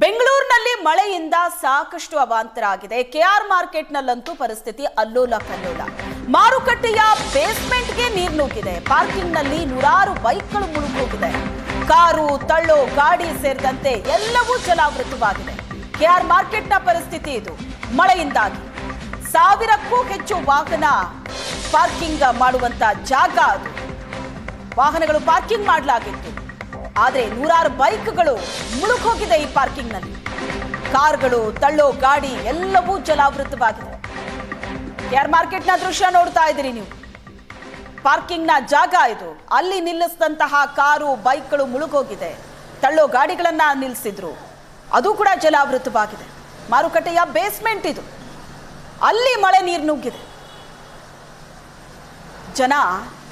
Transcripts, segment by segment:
ಬೆಂಗಳೂರಿನಲ್ಲಿ ಮಳೆಯಿಂದ ಸಾಕಷ್ಟು ಅವಾಂತರ ಆಗಿದೆ ಕೆಆರ್ ಮಾರ್ಕೆಟ್ನಲ್ಲಂತೂ ಪರಿಸ್ಥಿತಿ ಅಲ್ಲೋಲ ಕಲ್ಲೋಲ. ಮಾರುಕಟ್ಟೆಯ ಬೇಸ್ಮೆಂಟ್ಗೆ ನೀರು ನುಗ್ಗಿದೆ. ಪಾರ್ಕಿಂಗ್ನಲ್ಲಿ ನೂರಾರು ಬೈಕ್ಗಳು ಮುಳುಗೋಗಿದೆ ಕಾರು, ತಳ್ಳೋ, ಗಾಡಿ ಸೇರಿದಂತೆ ಎಲ್ಲವೂ ಜಲಾವೃತವಾಗಿದೆ. ಕೆಆರ್ ಮಾರ್ಕೆಟ್ನ ಪರಿಸ್ಥಿತಿ ಇದು. ಮಳೆಯಿಂದಾಗಿ ಸಾವಿರಕ್ಕೂ ಹೆಚ್ಚು ವಾಹನ ಪಾರ್ಕಿಂಗ್ ಮಾಡುವಂತ ಜಾಗ ವಾಹನಗಳು ಪಾರ್ಕಿಂಗ್ ಮಾಡಲಾಗಿತ್ತು. ಆದರೆ ನೂರಾರು ಬೈಕ್ಗಳು ಮುಳುಗೋಗಿದೆ ಈ ಪಾರ್ಕಿಂಗ್ನಲ್ಲಿ. ಕಾರ್ಗಳು, ತಳ್ಳೋ ಗಾಡಿ ಎಲ್ಲವೂ ಜಲಾವೃತವಾಗಿದೆ. ಕೇರ್ ಮಾರ್ಕೆಟ್ನ ದೃಶ್ಯ ನೋಡ್ತಾ ಇದ್ದೀರಿ ನೀವು. ಪಾರ್ಕಿಂಗ್ನ ಜಾಗ ಇದು. ಅಲ್ಲಿ ನಿಲ್ಲಿಸಿದಂತಹ ಕಾರು, ಬೈಕ್ಗಳು ಮುಳುಗೋಗಿದೆ ತಳ್ಳೋ ಗಾಡಿಗಳನ್ನ ನಿಲ್ಲಿಸಿದ್ರು. ಅದು ಕೂಡ ಜಲಾವೃತವಾಗಿದೆ. ಮಾರುಕಟ್ಟೆಯ ಬೇಸ್ಮೆಂಟ್ ಇದು. ಅಲ್ಲಿ ಮಳೆ ನೀರು ನುಗ್ಗಿದೆ. ಜನ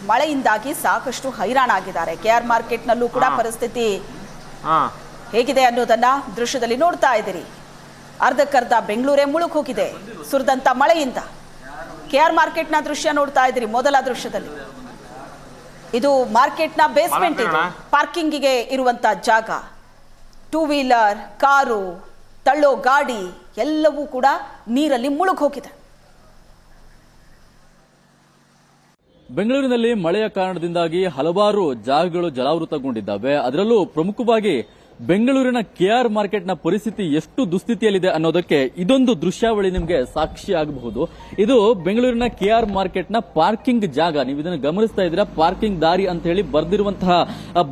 ಮಳೆಯಿಂದಾಗಿ ಸಾಕಷ್ಟು ಹೈರಾಣಾಗಿದ್ದಾರೆ. ಕೆ ಆರ್ ಮಾರ್ಕೆಟ್ನಲ್ಲೂ ಕೂಡ ಪರಿಸ್ಥಿತಿ ಹೇಗಿದೆ ಅನ್ನೋದನ್ನ ದೃಶ್ಯದಲ್ಲಿ ನೋಡ್ತಾ ಇದ್ದೀರಿ. ಅರ್ಧಕ್ಕರ್ಧ ಬೆಂಗಳೂರೇ ಮುಳುಗ್ ಹೋಗಿದೆ. ಸುರಿದಂತ ಮಳೆಯಿಂದ. ಕೆ ಆರ್ ಮಾರ್ಕೆಟ್ನ ದೃಶ್ಯ ನೋಡ್ತಾ ಇದ್ದೀರಿ ಮೊದಲ ದೃಶ್ಯದಲ್ಲಿ. ಇದು ಮಾರ್ಕೆಟ್ನ ಬೇಸ್ಮೆಂಟ್ ಇದು. ಪಾರ್ಕಿಂಗಿಗೆ ಇರುವಂತ ಜಾಗ. ಟೂ ವೀಲರ್ ಕಾರು ತಳ್ಳೋ ಗಾಡಿ ಎಲ್ಲವೂ ಕೂಡ ನೀರಲ್ಲಿ ಮುಳುಗ್ ಬೆಂಗಳೂರಿನಲ್ಲಿ ಮಳೆಯ ಕಾರಣದಿಂದಾಗಿ ಹಲವಾರು ಜಾಗಗಳು ಜಲಾವೃತಗೊಂಡಿದ್ದಾವೆ. ಅದರಲ್ಲೂ ಪ್ರಮುಖವಾಗಿ ಬೆಂಗಳೂರಿನ ಕೆಆರ್ ಮಾರ್ಕೆಟ್ನ ಪರಿಸ್ಥಿತಿ ಎಷ್ಟು ದುಸ್ಥಿತಿಯಲ್ಲಿದೆ ಅನ್ನೋದಕ್ಕೆ ಇದೊಂದು ದೃಶ್ಯಾವಳಿ ನಿಮಗೆ ಸಾಕ್ಷಿ ಆಗಬಹುದು. ಇದು ಬೆಂಗಳೂರಿನ ಕೆಆರ್ ಮಾರ್ಕೆಟ್ನ ಪಾರ್ಕಿಂಗ್ ಜಾಗ. ನೀವು ಇದನ್ನು ಗಮನಿಸ್ತಾ ಇದ್ದೀರಾ? ಪಾರ್ಕಿಂಗ್ ದಾರಿ ಅಂತ ಹೇಳಿ ಬರೆದಿರುವಂತಹ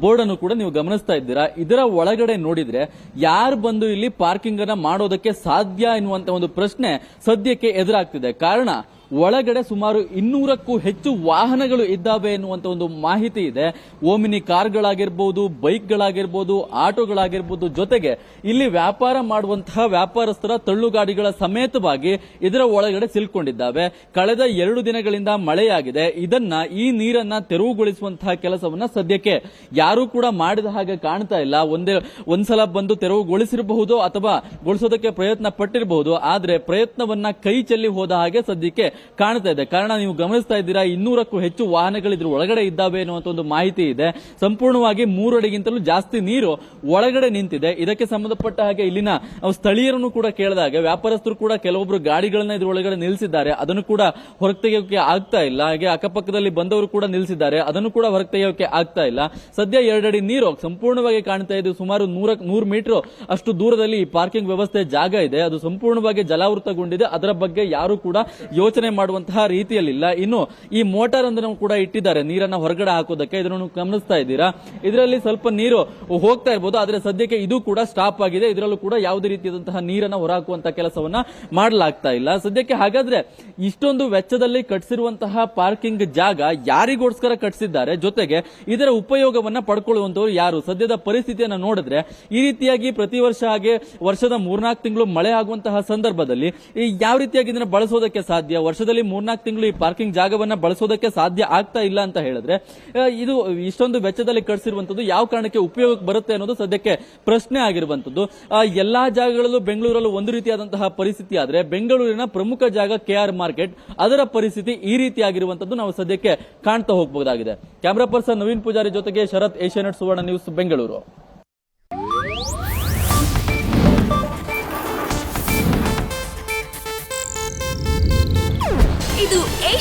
ಬೋರ್ಡ್ ಅನ್ನು ಕೂಡ ನೀವು ಗಮನಿಸ್ತಾ ಇದ್ದೀರಾ? ಇದರ ಒಳಗಡೆ ನೋಡಿದ್ರೆ ಯಾರು ಬಂದು ಇಲ್ಲಿ ಪಾರ್ಕಿಂಗ್ ಅನ್ನ ಮಾಡೋದಕ್ಕೆ ಸಾಧ್ಯ ಎನ್ನುವಂತಹ ಒಂದು ಪ್ರಶ್ನೆ ಸದ್ಯಕ್ಕೆ ಎದುರಾಗ್ತಿದೆ. ಕಾರಣ ಒಳಗಡೆ ಸುಮಾರು ಇನ್ನೂರಕ್ಕೂ ಹೆಚ್ಚು ವಾಹನಗಳು ಇದ್ದಾವೆ ಎನ್ನುವಂತ ಒಂದು ಮಾಹಿತಿ ಇದೆ. ಓಮಿನಿ ಕಾರ್ಗಳಾಗಿರ್ಬೋದು, ಬೈಕ್ಗಳಾಗಿರ್ಬೋದು, ಆಟೋಗಳಾಗಿರ್ಬೋದು ಜೊತೆಗೆ ಇಲ್ಲಿ ವ್ಯಾಪಾರ ಮಾಡುವಂತಹ ವ್ಯಾಪಾರಸ್ಥರ ತಳ್ಳುಗಾಡಿಗಳ ಸಮೇತವಾಗಿ ಇದರ ಒಳಗಡೆ ಸಿಲ್ಕೊಂಡಿದ್ದಾವೆ. ಕಳೆದ ಎರಡು ದಿನಗಳಿಂದ ಮಳೆಯಾಗಿದೆ. ಇದನ್ನ ಈ ನೀರನ್ನ ತೆರವುಗೊಳಿಸುವಂತಹ ಕೆಲಸವನ್ನ ಸದ್ಯಕ್ಕೆ ಯಾರೂ ಕೂಡ ಮಾಡಿದ ಹಾಗೆ ಕಾಣ್ತಾ ಇಲ್ಲ. ಒಂದೇ, ಒಂದ್ಸಲ ಬಂದು ತೆರವುಗೊಳಿಸಿರಬಹುದು ಅಥವಾ ಗೊಳಿಸೋದಕ್ಕೆ ಪ್ರಯತ್ನ ಪಟ್ಟಿರಬಹುದು. ಆದ್ರೆ ಪ್ರಯತ್ನವನ್ನ ಕೈ ಚೆಲ್ಲಿ ಹೋದ ಹಾಗೆ ಸದ್ಯಕ್ಕೆ ಕಾಣ್ತಾ ಇದೆ. ಕಾರಣ ನೀವು ಗಮನಿಸ್ತಾ ಇದ್ದೀರಾ, ಇನ್ನೂರಕ್ಕೂ ಹೆಚ್ಚು ವಾಹನಗಳು ಇದ್ರ ಒಳಗಡೆ ಇದ್ದಾವೆ ಅನ್ನುವಂಥ ಒಂದು ಮಾಹಿತಿ ಇದೆ. ಸಂಪೂರ್ಣವಾಗಿ ಮೂರು ಅಡಿಗಿಂತಲೂ ಜಾಸ್ತಿ ನೀರು ಒಳಗಡೆ ನಿಂತಿದೆ. ಇದಕ್ಕೆ ಸಂಬಂಧಪಟ್ಟ ಹಾಗೆ ಇಲ್ಲಿನ ಸ್ಥಳೀಯರನ್ನು ಕೂಡ ಕೇಳಿದಾಗ ವ್ಯಾಪಾರಸ್ಥರು ಕೂಡ ಕೆಲವೊಬ್ರು ಗಾಡಿಗಳನ್ನ ಇದ್ರ ಒಳಗಡೆ ನಿಲ್ಲಿಸಿದ್ದಾರೆ. ಅದನ್ನು ಕೂಡ ಹೊರತೆಗೆಯೋಕೆ ಆಗ್ತಾ ಇಲ್ಲ. ಹಾಗೆ ಅಕ್ಕಪಕ್ಕದಲ್ಲಿ ಬಂದವರು ಕೂಡ ನಿಲ್ಲಿಸಿದ್ದಾರೆ. ಅದನ್ನು ಕೂಡ ಹೊರತೆಗೆಯೋಕೆ ಆಗ್ತಾ ಇಲ್ಲ. ಸದ್ಯ ಎರಡಡಿ ನೀರು ಸಂಪೂರ್ಣವಾಗಿ ಕಾಣ್ತಾ ಇದೆ. ಸುಮಾರು ನೂರ, ನೂರು ಮೀಟರ್ ಅಷ್ಟು ದೂರದಲ್ಲಿ ಈ ಪಾರ್ಕಿಂಗ್ ವ್ಯವಸ್ಥೆ ಜಾಗ ಇದೆ. ಅದು ಸಂಪೂರ್ಣವಾಗಿ ಜಲಾವೃತಗೊಂಡಿದೆ. ಅದರ ಬಗ್ಗೆ ಯಾರು ಕೂಡ ಯೋಚನೆ ಮಾಡುವಂತಹ ರೀತಿಯಲ್ಲಿಲ್ಲ. ಇನ್ನು ಈ ಮೋಟಾರ್ ಅನ್ನು ಕೂಡ ಇಟ್ಟಿದ್ದಾರೆ. ನೀರನ್ನ ಹೊರಗಡೆ ಹಾಕೋದಕ್ಕೆ ಇದನ್ನು ಗಮನಿಸ್ತಾ ಇದ್ದೀರಾ? ಇದರಲ್ಲಿ ಸ್ವಲ್ಪ ನೀರು ಹೋಗ್ತಾ ಇರಬಹುದು ಆದ್ರೆ ಸದ್ಯಕ್ಕೆ ಇದು ಕೂಡ ಸ್ಟಾಪ್ ಆಗಿದೆ. ಇದರಲ್ಲೂ ಕೂಡ ಯಾವುದೇ ರೀತಿಯಾದಂತಹ ನೀರನ್ನ ಹೊರಹಾಕುವಂತ ಕೆಲಸವನ್ನ ಮಾಡಲಾಗ್ತಾ ಇಲ್ಲ. ಸದ್ಯಕ್ಕೆ ಹಾಗಾದ್ರೆ ಇಷ್ಟೊಂದು ವೆಚ್ಚದಲ್ಲಿ ಕಟ್ಟಿಸಿರುವಂತಹ ಪಾರ್ಕಿಂಗ್ ಜಾಗ ಯಾರಿಗೋಸ್ಕರ ಕಟ್ಟಿಸಿದ್ದಾರೆ ಜೊತೆಗೆ ಇದರ ಉಪಯೋಗವನ್ನ ಪಡ್ಕೊಳ್ಳುವಂತವ್ರು ಯಾರು? ಸದ್ಯದ ಪರಿಸ್ಥಿತಿಯನ್ನ ನೋಡಿದ್ರೆ ಈ ರೀತಿಯಾಗಿ ಪ್ರತಿ ವರ್ಷ ಹಾಗೆ ವರ್ಷದ ಮೂರ್ನಾಲ್ಕು ತಿಂಗಳು ಮಳೆ ಆಗುವಂತಹ ಸಂದರ್ಭದಲ್ಲಿ ಯಾವ ರೀತಿಯಾಗಿ ಇದನ್ನ ಬಳಸೋದಕ್ಕೆ ಸಾಧ್ಯ? ವರ್ಷದಲ್ಲಿ ಮೂರ್ನಾಲ್ಕು ತಿಂಗಳು ಈ ಪಾರ್ಕಿಂಗ್ ಜಾಗವನ್ನ ಬಳಸೋದಕ್ಕೆ ಸಾಧ್ಯ ಆಗ್ತಾ ಇಲ್ಲ ಅಂತ ಹೇಳಿದ್ರೆ ಇದು ಇಷ್ಟೊಂದು ವೆಚ್ಚದಲ್ಲಿ ಕಟ್ಸಿರುವಂತದ್ದು ಯಾವ ಕಾರಣಕ್ಕೆ ಉಪಯೋಗಕ್ಕೆ ಬರುತ್ತೆ ಅನ್ನೋದು ಸದ್ಯಕ್ಕೆ ಪ್ರಶ್ನೆ ಆಗಿರುವಂತದ್ದು. ಎಲ್ಲಾ ಜಾಗಗಳಲ್ಲೂ ಬೆಂಗಳೂರಲ್ಲೂ ಒಂದು ರೀತಿಯಾದಂತಹ ಪರಿಸ್ಥಿತಿ ಆದ್ರೆ ಬೆಂಗಳೂರಿನ ಪ್ರಮುಖ ಜಾಗ ಕೆಆರ್ ಮಾರ್ಕೆಟ್, ಅದರ ಪರಿಸ್ಥಿತಿ ಈ ರೀತಿಯಾಗಿರುವಂತದ್ದು ನಾವು ಸದ್ಯಕ್ಕೆ ಕಾಣ್ತಾ ಹೋಗಬಹುದಾಗಿದೆ ಕ್ಯಾಮರಾ ಪರ್ಸನ್ ನವೀನ್ ಪೂಜಾರಿ ಜೊತೆಗೆ Sharath Asianet Suvarna news Bengaluru.